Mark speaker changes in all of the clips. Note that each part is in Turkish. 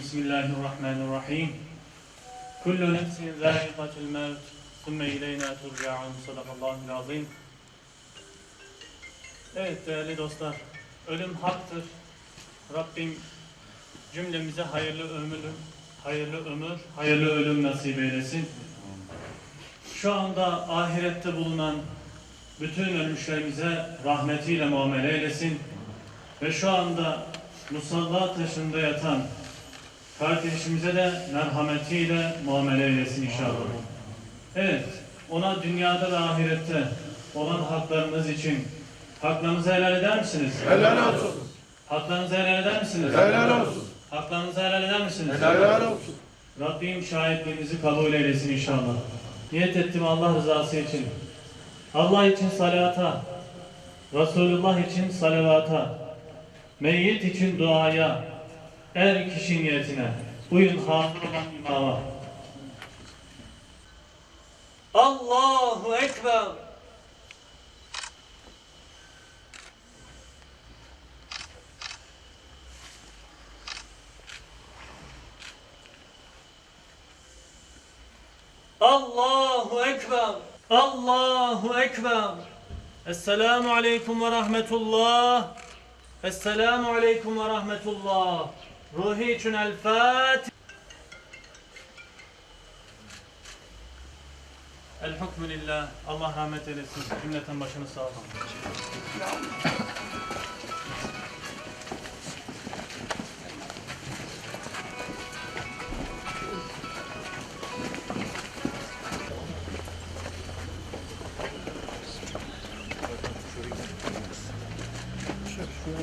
Speaker 1: Bismillahirrahmanirrahim. Kullu nefsin zâikatul mevt. Sümme ileyna turcaun. Sadakallahul azim. Evet değerli dostlar. Ölüm haktır. Rabbim cümlemize hayırlı ömür, hayırlı ömür, hayırlı ölüm nasip eylesin. Şu anda ahirette bulunan bütün ölmüşlerimize rahmetiyle muamele eylesin. Ve şu anda musalla taşında yatan kardeşimize de merhametiyle muamele eylesin inşallah. Evet, ona dünyada ve ahirette olan haklarınız için haklarınızı helal eder misiniz?
Speaker 2: Helal olsun.
Speaker 1: Haklarınızı helal eder misiniz?
Speaker 2: Helal olsun.
Speaker 1: Haklarınızı helal eder misiniz?
Speaker 2: Helal olsun.
Speaker 1: Rabbim şahitliğinizi kabul eylesin inşallah. Niyet ettim Allah rızası için. Allah için salata, Resulullah için salavata, meyyit için duaya, er kişi niyetine, uyun hazır olan imama. Allahu Ekber. Allahu Ekber. Allahu Ekber. Esselamu Aleyküm ve Rahmetullah. Esselamu Aleyküm ve Rahmetullah. Ruhi için El Fatiha. El hukmü lillah. Allah rahmet eylesin. Cümleten başını sağ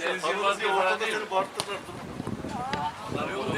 Speaker 3: Deniz Yılmaz diye ortada seni bağırttırırlar. Tanıyor mu